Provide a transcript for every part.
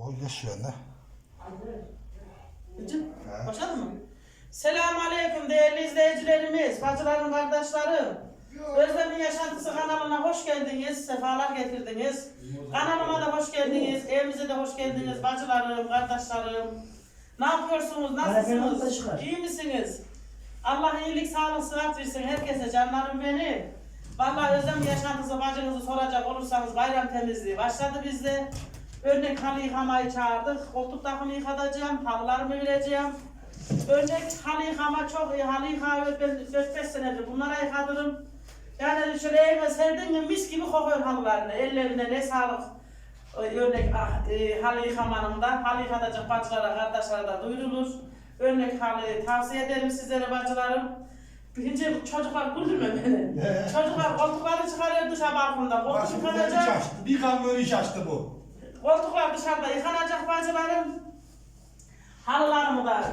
O yaşıyor ne? Gıcım, başladın mı? Selamun Aleyküm değerli izleyicilerimiz, bacılarım, kardeşlerim. Özlem'in Yaşantısı kanalına hoş geldiniz, sefalar getirdiniz. Kanalıma da hoş geldiniz, evimize de hoş geldiniz bacılarım, kardeşlerim. Ne yapıyorsunuz, nasılsınız? İyi misiniz? Allah iyilik, sağlık, sıhhat versin herkese canlarım benim. Vallahi Özlem yaşantısı bacınızı soracak olursanız bayram temizliği başladı bizde. Örnek halı yıkamayı çağırdık. Koltuk takımı yıkatacağım, halılarımı vereceğim. Örnek halı yıkama çok iyi. Halı yıkıyor ben 4-5 senedir bunlara yıkadırım. Yani şöyle evime serdin mi mis gibi kokuyor halılarını. Ellerine ne sağlık. Örnek ah, e, halı yıkamanın da halı yıkatacak bacılara, kardeşlere de duyurulur. Örnek halıyı tavsiye ederim sizlere bacılarım. Birinci çocuklar güldürme beni. çocuklar koltukları çıkarıyor dışarı balkonda. Koltuk açtı. Bir kamyon iş açtı bu. Koltuklar dışarıda yıkanacak bacılarım. Halılarımı da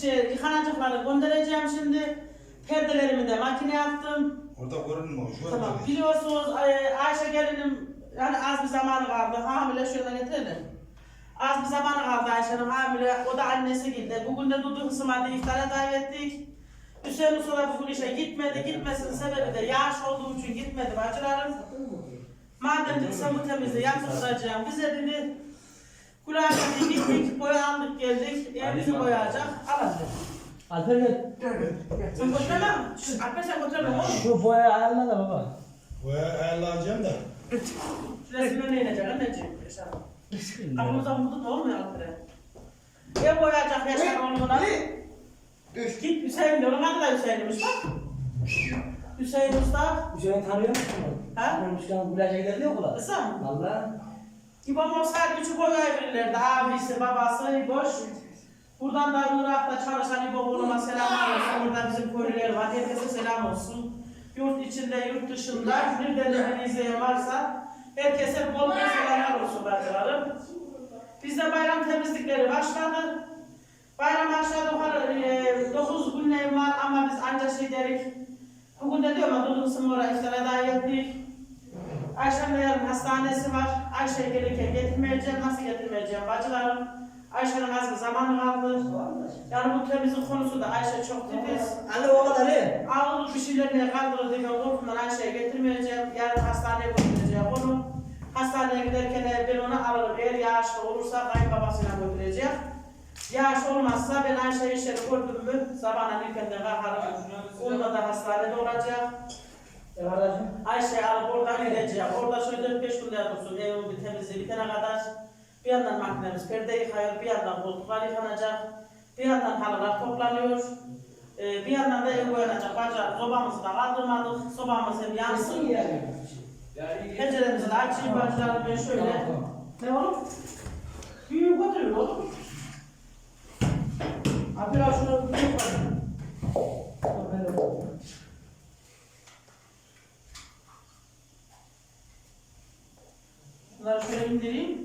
şey, yıkanacakları göndereceğim şimdi. Perdelerimi de makineye attım. Orada görünmüyor. Şöyle Tamam. bir- Biliyorsunuz Ay- Ayşe gelinim yani az bir zamanı kaldı. Hamile şöyle getirelim. Az bir zamanı kaldı Ayşe'nin hamile. O da annesi gitti. Bugün de Dudu Hısım'a iftara davetlik. Hüseyin Usta da bugün işe gitmedi. Gitmesinin sebebi de yağış olduğu için gitmedi bacılarım. Madem bu temizliği yaptıracağım. Bize dedi Kulağına gittik, boyandık geldik. Evimizi boyayacak. Al hadi. Alper gel. Sen götürme mi? Alper sen götürme oğlum. Şu boya ayarla da baba. Bu ayarlayacağım da. Şurasına ne inecek anneciğim? Vurdu da olmuyor Alper'e. Ev boyayacak Yaşar oğluna. Git Hüseyin de onun adı da Hüseyin'miş bak. Hüseyin Usta. Hüseyin tanıyor musun? Ha? Tanımışken Gulaca giderdi okula. Kısa mı? Valla. İbam olsaydı üçü boyayabilirlerdi. Abisi, babası, boş. Buradan da Irak'ta çalışan oğluma selam olsun. Burada bizim köylüler var. Herkese selam olsun. Yurt içinde, yurt dışında. Nereden izleyen varsa herkese bol bol selamlar olsun bacılarım. Bizde bayram temizlikleri başladı. Bayram aşağı yukarı 9 günlüğüm var ama biz anca şey derik. Bugün de diyorum ya Dudu oraya iftara davetlik. Ayşe'nin de yarın hastanesi var. Ayşe'yi gelirken getirmeyeceğim. Nasıl getirmeyeceğim bacılarım? Ayşe'nin az bir zamanı kaldı. Yani bu temizlik konusu da Ayşe çok titiz. Anne o kadar iyi. Ağırlık bir şeylerine kaldırır diye korkumdan Ayşe'ye getirmeyeceğim. Yarın hastaneye götüreceğim onu. Hastaneye giderken de ben onu alırım. Eğer yağışlı olursa kayınbabasıyla götüreceğim. Yağış olmazsa ben Ayşe'yi işe gördüm mü sabahına erkenden kalkarım. Onda da hastanede olacak. Ayşe alıp oradan gideceğim. Orada şöyle 4-5 gün dursun evin bir temizliği bitene kadar. Bir yandan makinemiz perde yıkıyor, bir yandan koltuklar yıkanacak, bir yandan halılar toplanıyor. Ee, bir yandan da ev boyanacak. Baca sobamızı da kaldırmadık. Sobamız hem yansın. Penceremizi de açayım bacılarım ben şöyle. Ne oğlum? Büyüğü götürüyor oğlum. Abi şunu var. Bunları şöyle indireyim.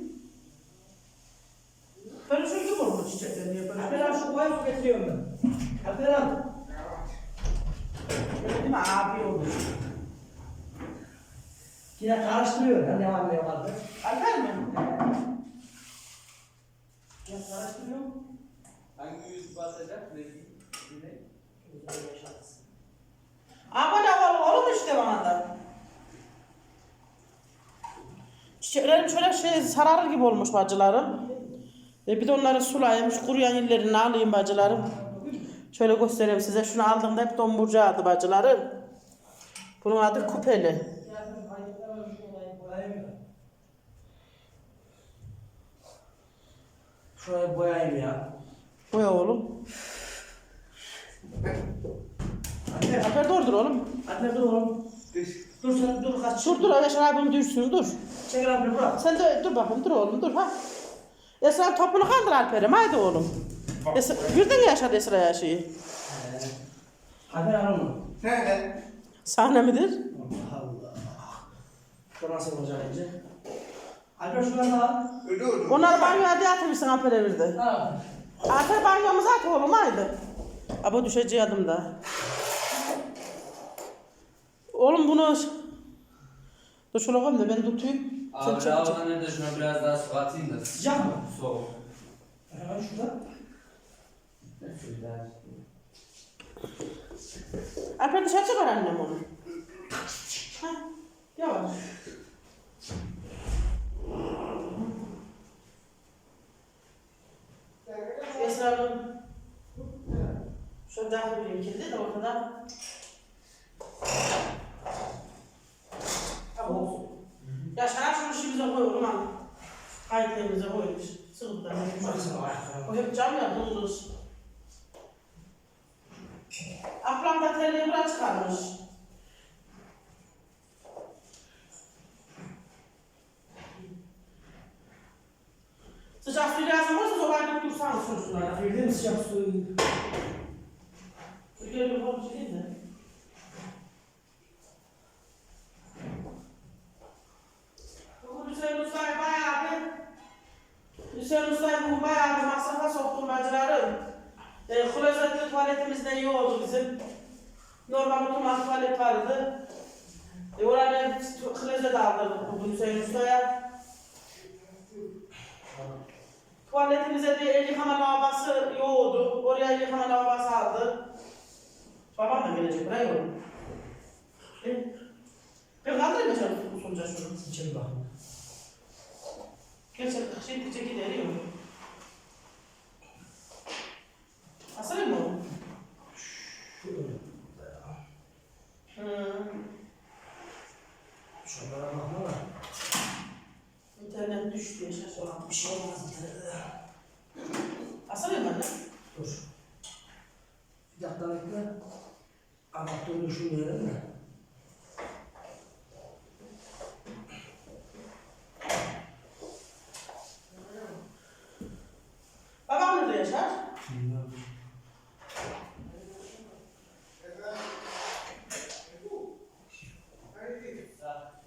Böyle şu gibi olmuş çiçekler diye böyle. Alper abi şu boya mı getiriyorum ben? Alper abi. Böyle değil mi? Abi olmuş. Yine karıştırıyor. Ben devam ediyorum Alper. Alper mi? Ya karıştırıyorum. Hangi yüz basacak? Ne? Ne? Ama ne var oğlum işte bana da. Çiçeklerim şöyle şey sararır gibi olmuş bacılarım. E bir de onları sulayayım, şu kuruyan yerlerini alayım bacılarım. Şöyle göstereyim size. Şunu aldığımda hep domburcağıydı bacılarım. Bunun adı kupeli. Şurayı boyayayım ya. Boya oğlum. Alper. Alper dur dur oğlum. Alper dur oğlum. Dur sen dur kaç. Dur dur Yaşar abim düşsün dur. Çekil Alper bırak. Sen de dur bakayım dur oğlum dur ha. Esra topunu kaldır Alper'im haydi oğlum. Esra, girdin ya Yaşar Esra'ya şeyi. Alper al onu. Nerede? Sahne midir? Allah. Şu nasıl olacak önce? Alper şunları al. Öyle oldu. Onları banyoya diye. Al. Alper banyomuza at oğlum haydi. Aba düşeceğim da. Oğlum bunu... Dur şöyle koyayım da ben tutayım. Abi çek, lavaboda nerede şuna biraz daha su atayım da. Sıcak mı? Soğuk. Hemen şurada. Alper dışarı çıkar annem onu. Ha, yavaş. Esra'nın şu dahil bir kilidi de ortada. Tamam olsun. Ya şarap şunu işimize koyalım al. Kayıtlarımıza koymuş. Ayaklarına. O hep cam ya bulunur. Ablam da telliği bırak çıkarmış. Sıcak su lazım çocuklara. Verdin mi sıcak suyu? Gel bir komşu değil de. Bugün Hüseyin Usta'yı bayağı bir Hüseyin Usta'yı bugün bayağı bir masrafa soktum bacılarım. E, klozetli tuvaletimiz de iyi oldu bizim. Normal oturma tuvalet vardı. E, oraya klozet aldırdık bugün Hüseyin Usta'ya. Tuvaletimize de el yıkama lavabası yoğurdu. Oraya el yıkama lavabası aldı. Babam da gelecek buraya. E, Ben kaldırayım mı canım usulca şunu? İçeri bak. Gerçek şey diyecek gidiyor mu? Asarım mı onu? Hı. Şunlara bakma İnternet düştü şaşırdım. Bir şey olmaz internette. Asarım ben de. Dur. Bir dakika bekle. Adaptörü düşünmeyelim de. Babam nerede yaşar? Bilmiyorum.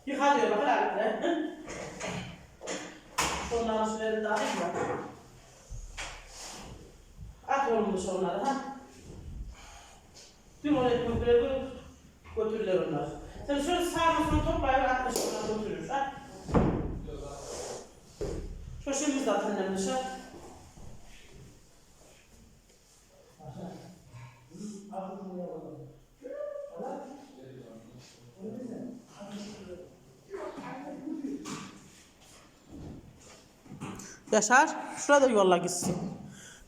Yıka diyor bak herhalde. Şunların sularını da alayım mı? At oğlum dışarı onları ha. Dün oraya götürürler, götürürler onlar. Sen şöyle sağına sonra toplayıp atmış onları götürürüz ha. Şu şimdi zaten annem dışarı. Yaşar, şurada yolla gitsin.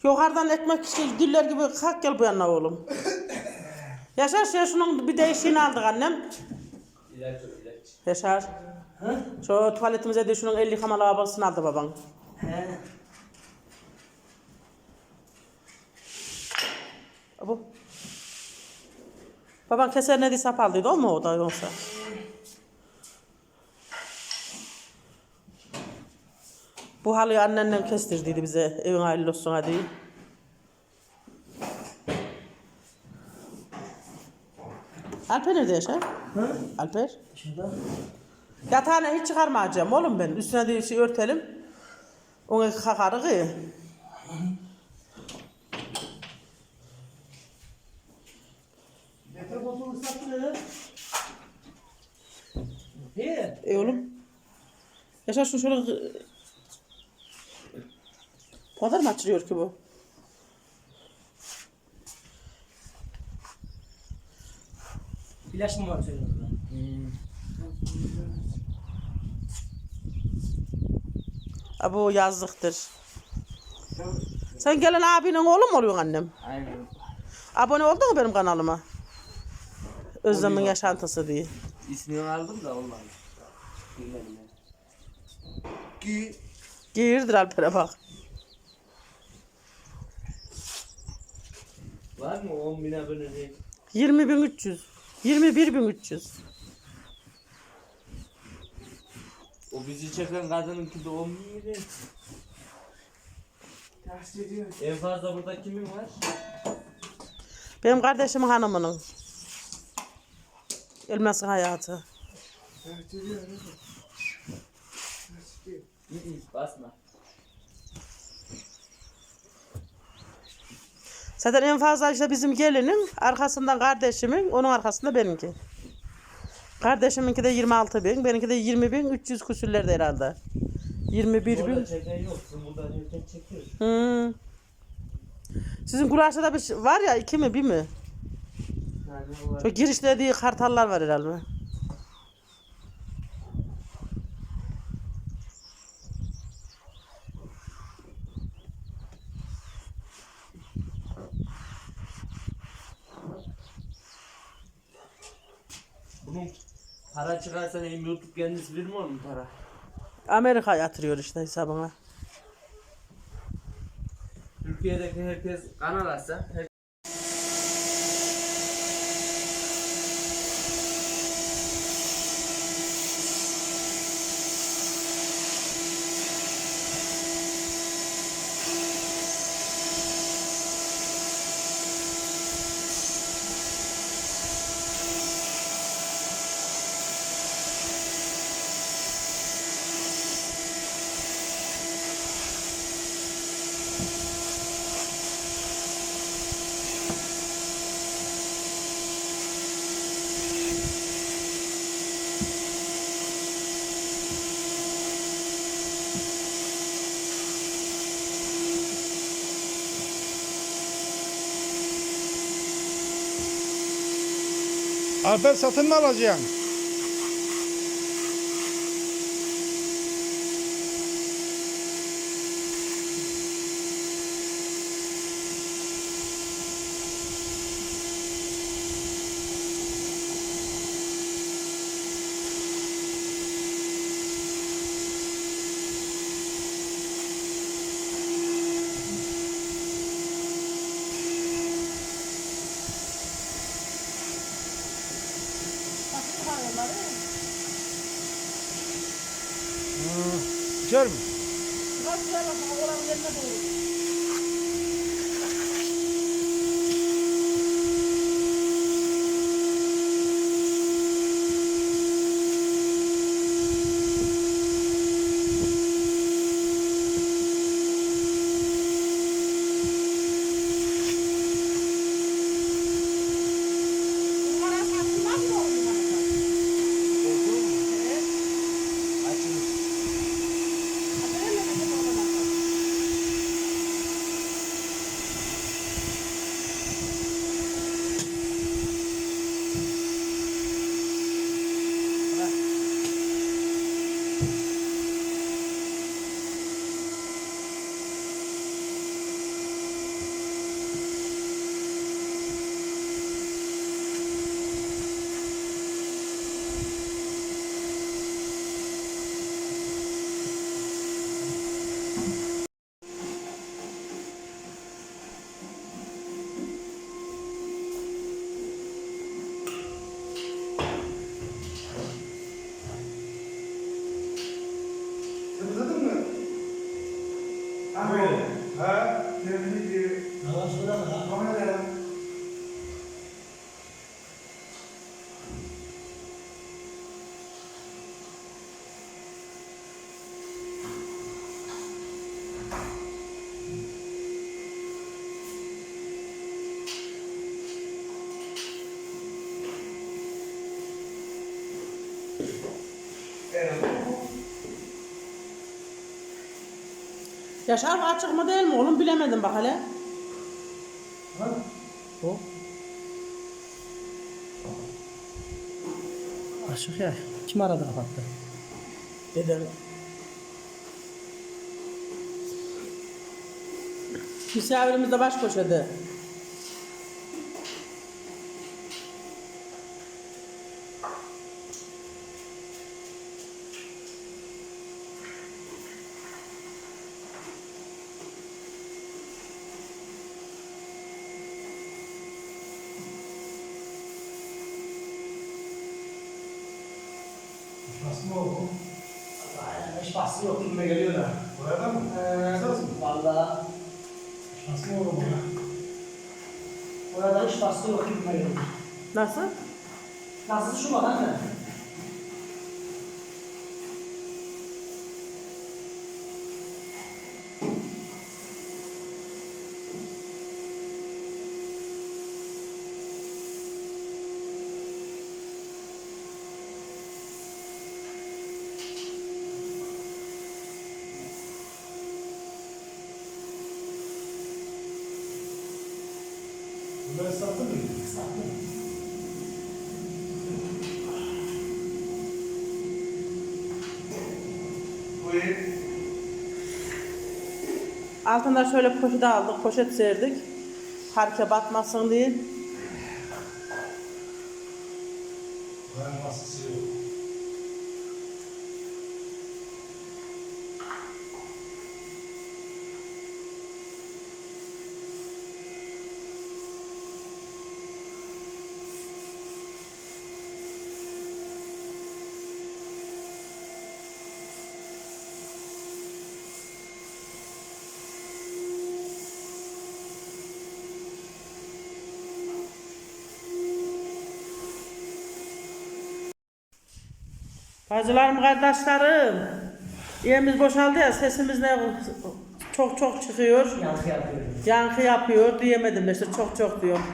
Yukarıdan ekmek işte diller gibi kalk gel bu yana oğlum. Yaşar şey şunun bir değişiğini aldık annem. Yaşar. Şu tuvaletimize de şunun el yıkama lavabosunu aldı baban. He. Bu. Baban keser ne sap aldıydı o mu o da yoksa? Bu halıyı annennen kestirdiydi bize evin hayırlı olsun hadi. Alper nerede yaşar? Ha? Alper? Dışarıda. Yatağını hiç çıkarmayacağım oğlum ben. Üstüne de şey örtelim. Onu kakarık iyi. Yatak odunu sattı. He. E oğlum. Yaşar şunu şöyle... Kadar mı açılıyor ki bu? İlaç mı var senin orada? Ha, bu yazlıktır. Sen gelen abinin oğlu mu oluyorsun annem? Aynen. Abone oldun mu benim kanalıma? Özlem'in yaşantısı diye. İsmini aldım da olmadı. Bilmedim ya. Ki Girdir Alper'e bak. Var mı 10 bin abone değil? 20.300. 21.300. O bizi çeken kadınınki de 10 bin miydi? En fazla burada kimin var? Benim kardeşimin hanımının. Elmas'ın hayatı. İyi iyi basma. Zaten en fazla işte bizim gelinin arkasından kardeşimin, onun arkasında benimki. Kardeşiminki de 26 bin, benimki de 20 bin, 300 küsürlerde herhalde. 21 bin. Yok. Çekiyor. Hmm. Sizin Kulaş'ta bir şey var ya iki mi bir mi? Yani olarak. Şu girişlediği kartallar var herhalde. Bunun para çıkarsa hem YouTube kendisi verir mi onun para? Amerika yatırıyor işte hesabına. Türkiye'deki herkes kanal açsa her Alper satın mı alacaksın? İçer mi? Temizledin Yaşar mı açık mı değil mi oğlum bilemedim bak hele. O. Açık ya. Kim aradı kapattı? Dedem. Misafirimiz de baş köşede. Nasıl mı oldu? Bahsi yok gibime geliyor da. Orada mı? Eee valla. Nasıl mı oldu ya? Orada hiç bahsi yok gibime geliyor. Nasıl? Nasıl şu bak anne? Ben sattım mı? Buyur. Altında şöyle poşet aldık, poşet serdik. Harika batmasın diye. Ben masası yok. Bacılarım, kardeşlerim. Yerimiz boşaldı ya sesimiz ne çok çok çıkıyor. Yankı yapıyor. Yankı yapıyor diyemedim işte çok çok diyorum.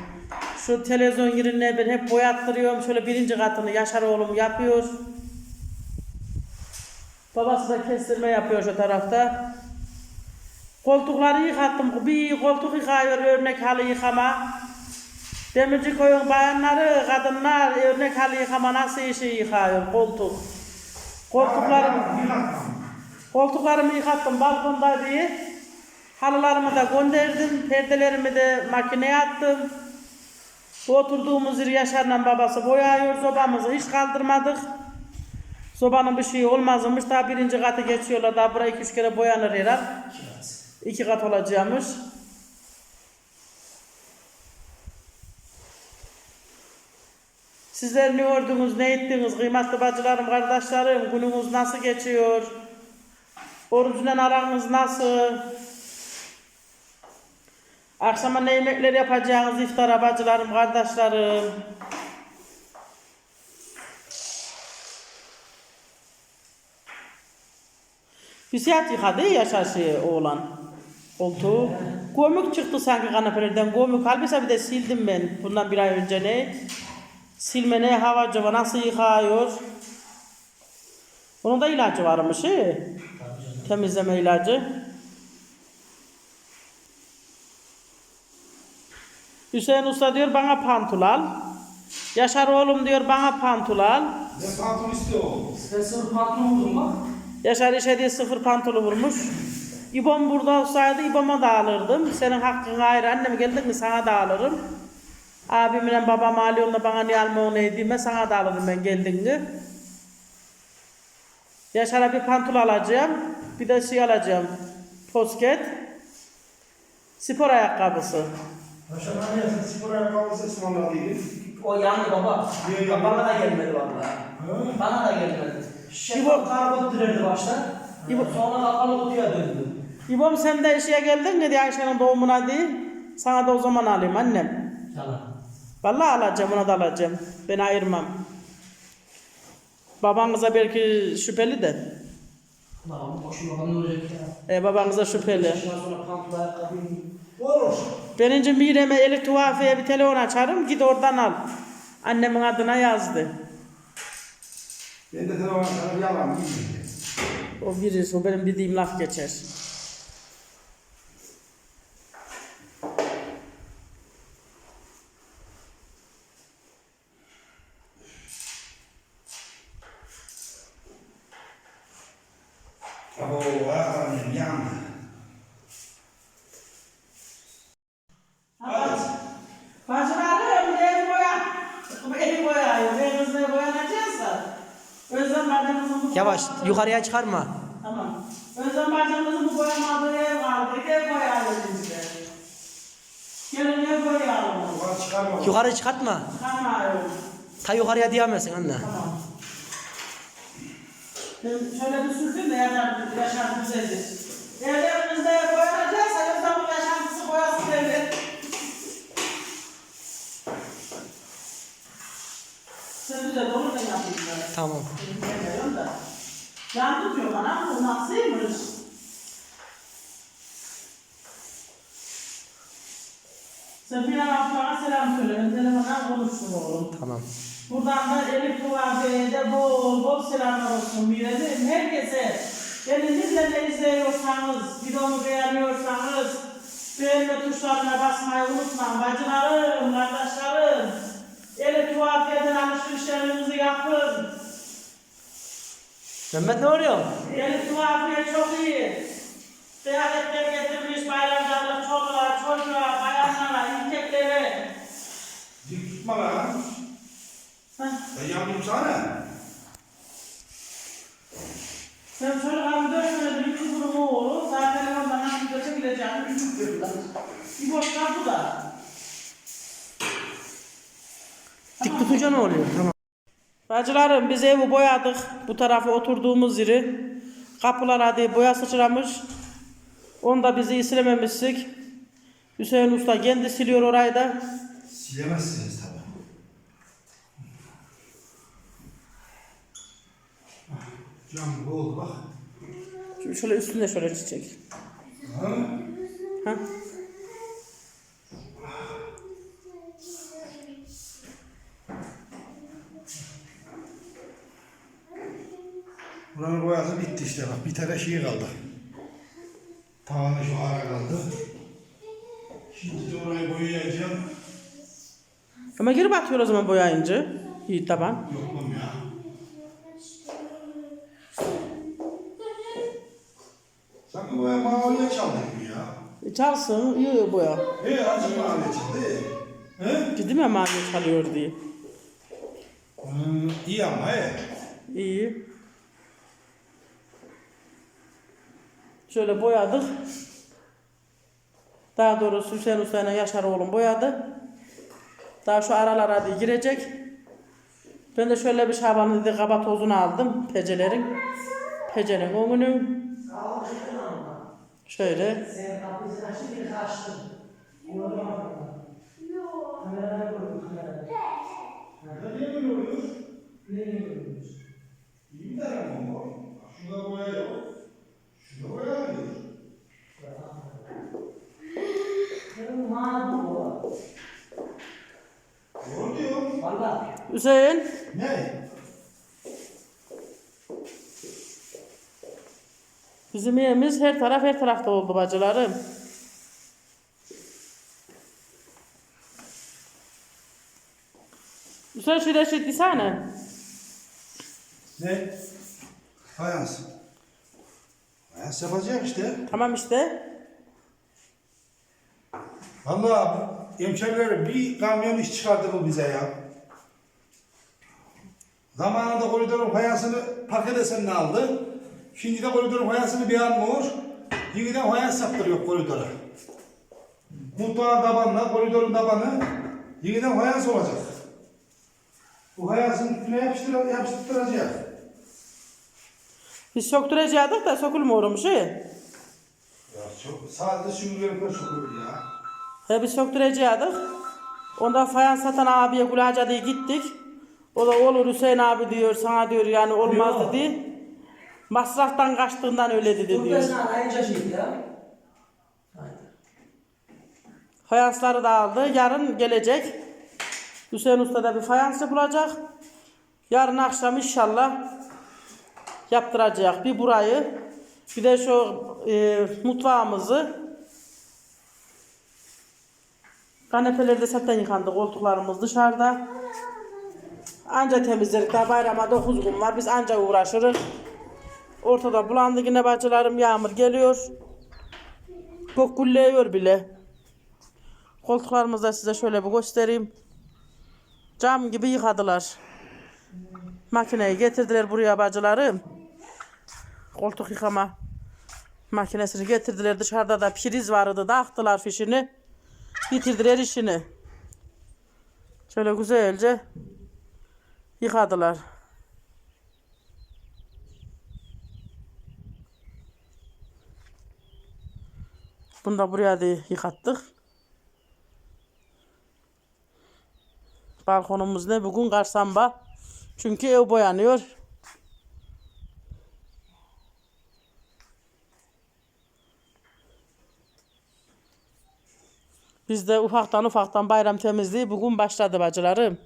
Şu televizyon yerine ben hep boyattırıyorum. Şöyle birinci katını Yaşar oğlum yapıyor. Babası da kestirme yapıyor şu tarafta. Koltukları yıkattım. Bir koltuk yıkıyor örnek halı yıkama. Demirci koyun bayanları, kadınlar örnek halı yıkama nasıl işi yıkıyor koltuk. Koltuklarım, koltuklarımı yıkattım balkonda diye. Halılarımı da gönderdim, perdelerimi de makineye attım. Oturduğumuz yer Yaşar'la babası boyuyor sobamızı hiç kaldırmadık. Sobanın bir şeyi olmazmış daha birinci katı geçiyorlar daha buraya iki üç kere boyanır herhal. İki kat olacakmış. Sizler ne gördünüz, ne ettiniz kıymetli bacılarım, kardeşlerim, gününüz nasıl geçiyor? Orucundan aranız nasıl? Akşama ne yemekler yapacağınız iftara bacılarım, kardeşlerim. Hüsiyat yıkadı ya oğlan. Oldu. Gömük çıktı sanki kanapelerden. Gömük. Halbuki bir de sildim ben bundan bir ay önce ne? Silme ne hava cıva nasıl yıkıyor? Onun da ilacı varmış. He? Temizleme ilacı. Hüseyin Usta diyor bana pantul al. Yaşar oğlum diyor bana pantul al. Ne pantolon istiyor o? Spesör patron oldum bak. Yaşar işe diye sıfır pantolu vurmuş. İbom burada olsaydı İbom'a da alırdım. Senin hakkın ayrı. Annem geldin mi sana da alırım. Abimle babam alıyorsun bana niye alma ne diyeyim sana da alırım ben geldiğinde. Yaşar'a bir pantol alacağım. Bir de şey alacağım. Posket. Spor ayakkabısı. Ne yazın? Spor ayakkabısı ısmarladıydı. O yandı baba. Yandı? Bana da gelmedi vallahi. Ha? Bana da gelmedi. Şeffaf karbon dirirdi başta. İbo- Sonra kapalı kutuya döndü. İbom sen de işe geldin mi diye Ayşe'nin doğumuna diye. Sana da o zaman alayım annem. Yalan. Vallahi alacağım ona da alacağım. Ben ayırmam. Babanıza belki şüpheli de. Lan boşuna bana ne olacak ya? E, babanıza şüpheli. Ondan sonra pantolon ayakkabıyı. Olur. Ben önce Mire'me Elif Tuhafi'ye bir telefon açarım. Git oradan al. Annemin adına yazdı. Ben de telefon bir yalan. O bilir, o benim bildiğim laf geçer. Abo, ayakkabım yandı. Evet. Bacılarım evi boya. Evi boyayım. Evinizde boyanacaksa. Özlem bacımızın bu Yavaş yukarıya çıkarma. Tamam. Özlem bacımızın bu boyamadığı ev vardı. Ev boyayalım biz de. Gelin ev boyayalım. Ulan çıkarma. Yukarı çıkartma. Tamam. Ta yukarıya diyemezsin anne. Tamam. Ben şöyle bir sürdüm de yaşar, yaşar düzelir. Evlerimizde boyanacaksa Özlem'in yaşantısı boyasın devlet. Sen güzel olur da yapayım ben. Tamam. Bilmiyorum da. Yan tutuyor bana, bu nasılmış? Sen bir an ablana selam söyle, ben telefondan konuştum oğlum. Tamam. Buradan da Elif Tuvafi'ye de bol bol selamlar olsun Mire'nin. Herkese beni bizden de izliyorsanız, videomu beğeniyorsanız, Beğenme tuşlarına basmayı unutmayın bacılarım, kardeşlerim. Eli tuhafiyeden alışverişlerinizi yapın. Mehmet ne arıyor? Eli tuhafiye çok iyi. Kıyafetler getirmiş bayramlarla çoluğa, çocuğa, bayanlara, erkeklere. Dik tutma lan. Ben yandım sana. Sen çocuklarımı dövmedin, iki durumu olur. Zaten ondan nasıl göçe gideceğim. Bir boş kapı da. Dik tutunca ne oluyor? Tamam. Bacılarım biz evi boyadık. Bu tarafa oturduğumuz yeri. Kapılar hadi boya sıçramış. Onu da bizi silememiştik. Hüseyin Usta kendi siliyor orayı da. Silemezsiniz tabii. Cam gibi oldu bak. Şimdi şöyle üstünde şöyle çiçek. Ha? Ha? Buranın boyası bitti işte bak. Bir tane şey kaldı. Tavanı şu ara kaldı. Şimdi de orayı boyayacağım. Ama geri batıyor o zaman boyayınca. İyi taban. Yoklam ya. Sanki boya maviye çaldın ya? E çalsın iyi boya. He acı maviye çaldı. He? Dedim ya mavi çalıyor diye. Hmm, iyi ama he. İyi. Şöyle boyadık. Daha doğrusu Hüseyin Usta'yla Yaşar oğlum boyadı. Daha şu aralara da girecek. Ben de şöyle bir şabanın dedi kaba tozunu aldım. Pecelerin. Pecenin önünün. Şöyle. Sen kapıyı açtın bir kaçtın. Kamerada gördüm kamerada. Niye böyle oluyor? Ne görüyorsunuz? İyi bir taraf mı bu? Bak Şurada boya yok. Şurada boya var. Benim mağdur bu. Doğru diyor. Valla. Hüseyin. Ne? Bizim evimiz her taraf her tarafta oldu bacılarım. Hüseyin şöyle şey desene. Ne? Fayans. Fayans yapacak işte. Tamam işte. Vallahi hemşeriler bir kamyon iş çıkardı bu bize ya. Zamanında koridorun fayansını paket esenini aldı. Şimdi de koridorun fayansını bir almıyor. Yeniden fayans saptırıyor koridora. Mutfağın tabanına, koridorun tabanı yeniden fayans olacak. Bu fayansın üstüne yapıştır, yapıştıracak. Biz söktürecektik de sökülmüyormuş. He, Ya çok sadece süngüleri sokulur ya. he biz söktürecektik. Ondan fayans satan abiye Gulaca diye gittik. O da olur Hüseyin abi diyor sana diyor yani olmaz Yok. dedi. Masraftan kaçtığından öyle dedi diyor. Buradasın arayınca şey ya. Fayansları da aldı. Yarın gelecek. Hüseyin Usta da bir fayans yapılacak. Yarın akşam inşallah yaptıracak. Bir burayı, bir de şu e, mutfağımızı. Kanepeler de zaten yıkandı. Koltuklarımız dışarıda. Anca temizledik. Daha bayrama 9 gün var. Biz anca uğraşırız. Ortada bulandı yine bacılarım. Yağmur geliyor. Çok gülleyiyor bile. Koltuklarımızı da size şöyle bir göstereyim. Cam gibi yıkadılar. Makineyi getirdiler buraya bacılarım. Koltuk yıkama makinesini getirdiler. Dışarıda da priz vardı. Taktılar fişini. Bitirdiler işini. Şöyle güzelce yıkadılar. Bunu da buraya da yıkattık. Balkonumuz ne? Bugün karsamba. Çünkü ev boyanıyor. Bizde ufaktan ufaktan bayram temizliği bugün başladı bacılarım.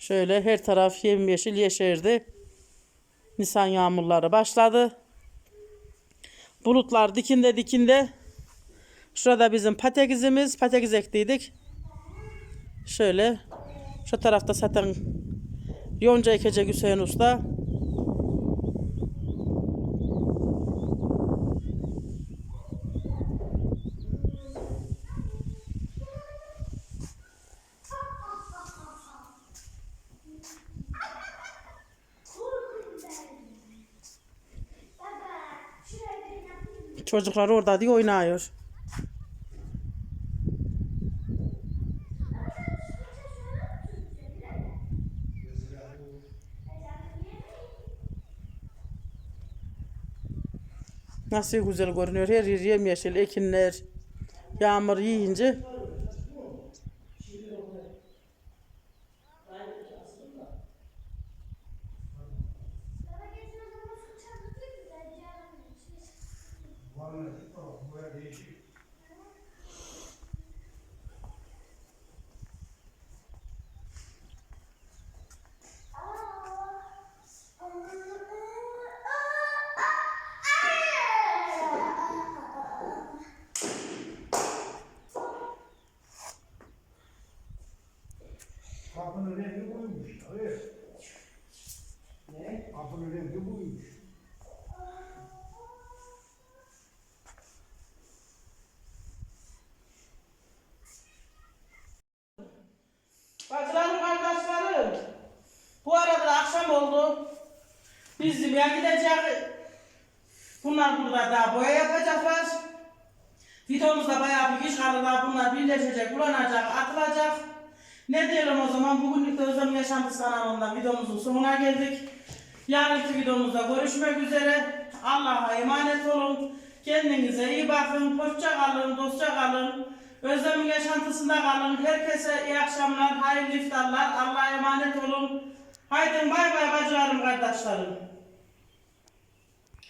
Şöyle her taraf yemyeşil yeşerdi. Nisan yağmurları başladı. Bulutlar dikinde dikinde Şurada bizim patekizimiz. Patekiz ektiydik. Şöyle. Şu tarafta zaten yonca ekecek Hüseyin Usta. Çocuklar orada diye oynuyor. Nasıl güzel görünüyor. Her yer yemyeşil ekinler. Yağmur yiyince. Kapının rengi buymuş. Evet. Ne? Kapının rengi buymuş. Bacılarım, kardeşlerim. Bu arada da akşam oldu. Biz ya gideceğiz. Bunlar burada daha boya yapacaklar. Videomuzda bayağı bir iş daha bunlar birleşecek, bulanacak, atılacak. Ne diyelim o zaman bugünlük de Özlem Yaşantısı kanalından videomuzun sonuna geldik. Yarınki videomuzda görüşmek üzere. Allah'a emanet olun. Kendinize iyi bakın. Hoşça kalın, dostça kalın. Özlem'in yaşantısında kalın. Herkese iyi akşamlar, hayırlı iftarlar. Allah'a emanet olun. Haydi bay bay bacılarım, kardeşlerim.